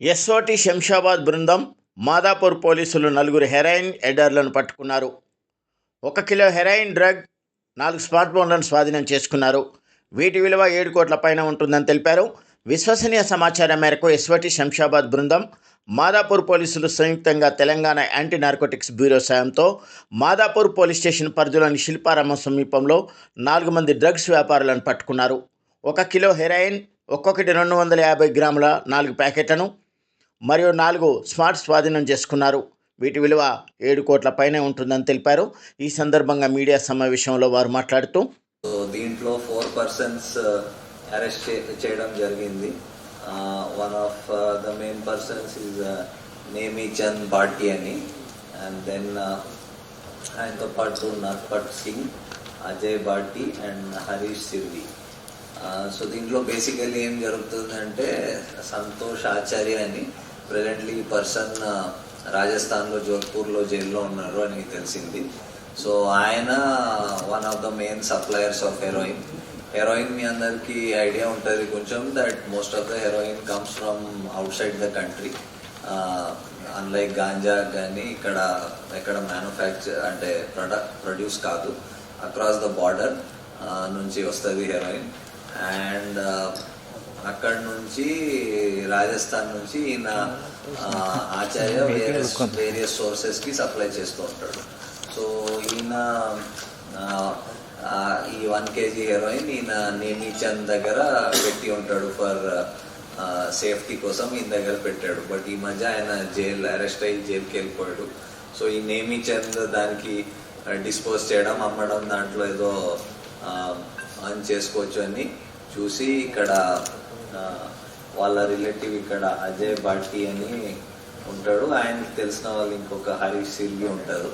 SOT Shamshabad బృందం మాదాపూర్ పోలీసులు నలుగురు హెరాయిన్ ఎడర్లను పట్టుకున్నారు. ఒక కిలో హెరాయిన్ డ్రగ్ నాలుగు స్మార్ట్ ఫోన్లను స్వాధీనం చేసుకున్నారు. వీటి విలువ ఏడు కోట్ల పైన ఉంటుందని తెలిపారు. విశ్వసనీయ సమాచారం మేరకు ఎస్వటి శంషాబాద్ బృందం మాదాపూర్ పోలీసులు సంయుక్తంగా తెలంగాణ యాంటీ నార్కోటిక్స్ బ్యూరో సాయంతో మాదాపూర్ పోలీస్ స్టేషన్ పరిధిలోని శిల్పారామం సమీపంలో నాలుగు మంది డ్రగ్స్ వ్యాపారులను పట్టుకున్నారు. ఒక కిలో హెరాయిన్ ఒక్కొక్కటి రెండు వందల యాభై గ్రాముల నాలుగు ప్యాకెట్లను మరియు నాలుగు స్మార్ట్ స్వాధీనం చేసుకున్నారు. వీటి విలువ ఏడు కోట్ల పైనే ఉంటుందని తెలిపారు. ఈ సందర్భంగా మీడియా సమావేశంలో వారు మాట్లాడుతూ దీంట్లో ఫోర్ పర్సన్స్ uh, అరెస్ట్ చేయడం జరిగింది. One of the main persons is Nemi Chand Bhati అని. అండ్ దెన్ uh, ఆయనతో పాటు నర్పట్ సింగ్ అజయ్ భాటి అండ్ హరీష్ సిర్వి సో దీంట్లో బేసికలీ ఏం జరుగుతుందంటే సంతోష్ ఆచార్య అని ప్రెసెంట్లీ ఈ పర్సన్ రాజస్థాన్లో జోధ్పూర్లో జైల్లో ఉన్నారు అని తెలిసింది. సో ఆయన one of the main suppliers of heroin heroin మీ అందరికీ ఐడియా ఉంటుంది కొంచెం that most of the heroin comes from outside the country unlike ganja కానీ ఇక్కడ ఎక్కడ మ్యానుఫ్యాక్చర్ అంటే ప్రొడక్ట్ ప్రొడ్యూస్ కాదు. అక్రాస్ ద బార్డర్ నుంచి వస్తుంది హెరోయిన్ అండ్ అక్కడ నుంచి రాజస్థాన్ నుంచి ఈయన ఆచార్య వేరియస్ వేరియస్ సోర్సెస్కి సప్లై చేస్తూ ఉంటాడు. సో ఈయన ఈ వన్ కేజీ హెరోయిన్ ఈయన నేమీచంద్ దగ్గర పెట్టి ఉంటాడు ఫర్ సేఫ్టీ కోసం ఈయన దగ్గర పెట్టాడు. బట్ ఈ మధ్య ఆయన జైల్ అరెస్ట్ అయ్యి జైలుకి వెళ్ళిపోయాడు. సో ఈ నేమీచంద్ దానికి డిస్పోజ్ చేయడం అమ్మడం దాంట్లో ఏదో అన్ చేసుకోవచ్చు అని చూసి ఇక్కడ వాళ్ళ రిలేటివ్ ఇక్కడ అజయ్ భాటి అని ఉంటాడు. ఆయనకి తెలిసిన వాళ్ళు ఇంకొక హరీష్ సిల్వి ఉంటారు.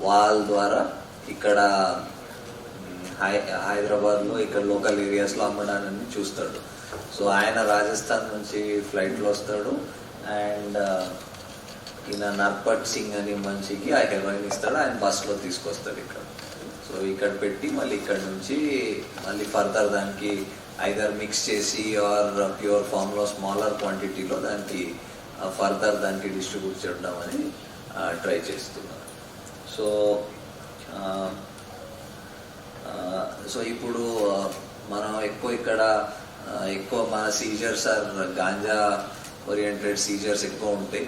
వాళ్ళ ద్వారా ఇక్కడ హై హైదరాబాద్లో ఇక్కడ లోకల్ ఏరియాస్లో అమ్మడాన్ని చూస్తాడు. సో ఆయన రాజస్థాన్ నుంచి ఫ్లైట్లో వస్తాడు. అండ్ ఈయన నర్పట్ సింగ్ అని మనిషికి ఆ హెరోయిన్ ఇస్తాడు. ఆయన బస్సులో తీసుకొస్తాడు ఇక్కడ. సో ఇక్కడ పెట్టి మళ్ళీ ఇక్కడ నుంచి మళ్ళీ ఫర్దర్ దానికి ఐదర్ మిక్స్ చేసి ఆర్ ప్యూర్ ఫామ్లో స్మాలర్ క్వాంటిటీలో దానికి uh, ఫర్దర్ దానికి డిస్ట్రిబ్యూట్ చేయడం అని uh, ట్రై చేస్తున్నారు సో సో uh, ఇప్పుడు మనం ఎక్కువ ఇక్కడ ఎక్కువ మన seizures or ganja oriented seizures ఎక్కువ ఉంటాయి.